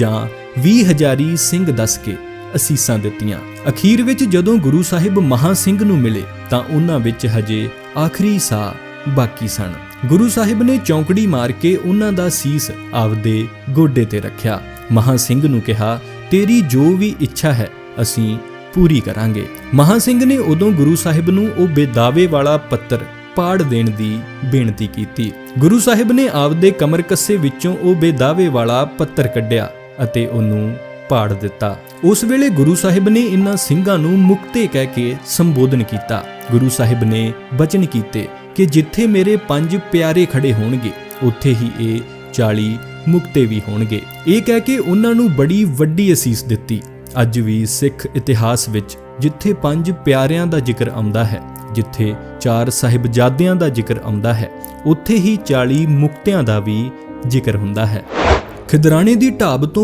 ਜਾਂ 20 ਹਜ਼ਾਰੀ ਸਿੰਘ ਦੱਸ ਕੇ ਅਸੀਸਾਂ ਦਿੱਤੀਆਂ। ਅਖੀਰ ਵਿੱਚ ਜਦੋਂ ਗੁਰੂ ਸਾਹਿਬ ਮਹਾ ਸਿੰਘ ਨੂੰ ਮਿਲੇ, ਤਾਂ ਉਹਨਾਂ ਵਿੱਚ ਹਜੇ ਆਖਰੀ ਸਾਹ ਬਾਕੀ ਸਨ। ਗੁਰੂ ਸਾਹਿਬ ਨੇ ਚੌਂਕੜੀ ਮਾਰ ਕੇ ਉਹਨਾਂ ਦਾ ਸੀਸ ਆਪਦੇ ਗੋਡੇ ਤੇ ਰੱਖਿਆ। ਮਹਾ ਸਿੰਘ ਨੂੰ ਕਿਹਾ, ਤੇਰੀ ਜੋ ਵੀ ਇੱਛਾ ਹੈ, ਅਸੀਂ ਪੂਰੀ ਕਰਾਂਗੇ। ਮਹਾ ਸਿੰਘ ਨੇ ਉਦੋਂ ਗੁਰੂ ਸਾਹਿਬ ਨੂੰ ਉਹ ਬੇਦਾਵੇ ਵਾਲਾ ਪੱਤਰ ਪਾੜ ਦੇਣ ਦੀ ਬੇਨਤੀ ਕੀਤੀ। ਗੁਰੂ ਸਾਹਿਬ ਨੇ ਆਪਦੇ ਕਮਰ ਕੱਸੇ ਵਿੱਚੋਂ ਉਹ ਬੇਦਾਵੇ ਵਾਲਾ ਪੱਤਰ ਕੱਢਿਆ। ਅਤੇ ਉਹਨੂੰ ਪਾੜ ਦਿੱਤਾ। ਉਸ ਵੇਲੇ ਗੁਰੂ ਸਾਹਿਬ ਨੇ ਇਨ੍ਹਾਂ ਸਿੰਘਾਂ ਨੂੰ ਮੁਕਤੇ ਕਹਿ ਕੇ ਸੰਬੋਧਨ ਕੀਤਾ। ਗੁਰੂ ਸਾਹਿਬ ਨੇ ਬਚਨ ਕੀਤੇ ਕਿ ਜਿੱਥੇ ਮੇਰੇ ਪੰਜ ਪਿਆਰੇ ਖੜੇ ਹੋਣਗੇ, ਉੱਥੇ ਹੀ ਇਹ 40 ਮੁਕਤੇ ਵੀ ਹੋਣਗੇ। ਇਹ ਕਹਿ ਕੇ ਉਹਨਾਂ ਨੂੰ ਬੜੀ ਵੱਡੀ ਅਸੀਸ ਦਿੱਤੀ। ਅੱਜ ਵੀ ਸਿੱਖ ਇਤਿਹਾਸ ਵਿੱਚ ਜਿੱਥੇ ਪੰਜ ਪਿਆਰਿਆਂ ਦਾ ਜ਼ਿਕਰ ਆਉਂਦਾ ਹੈ, ਜਿੱਥੇ ਚਾਰ ਸਾਹਿਬਜ਼ਾਦਿਆਂ ਦਾ ਜ਼ਿਕਰ ਆਉਂਦਾ ਹੈ, ਉੱਥੇ ਹੀ 40 ਮੁਕਤਿਆਂ ਦਾ ਵੀ ਜ਼ਿਕਰ ਹੁੰਦਾ ਹੈ। ਖਿਦਰਾਣੇ ਦੀ ਢਾਬ ਤੋਂ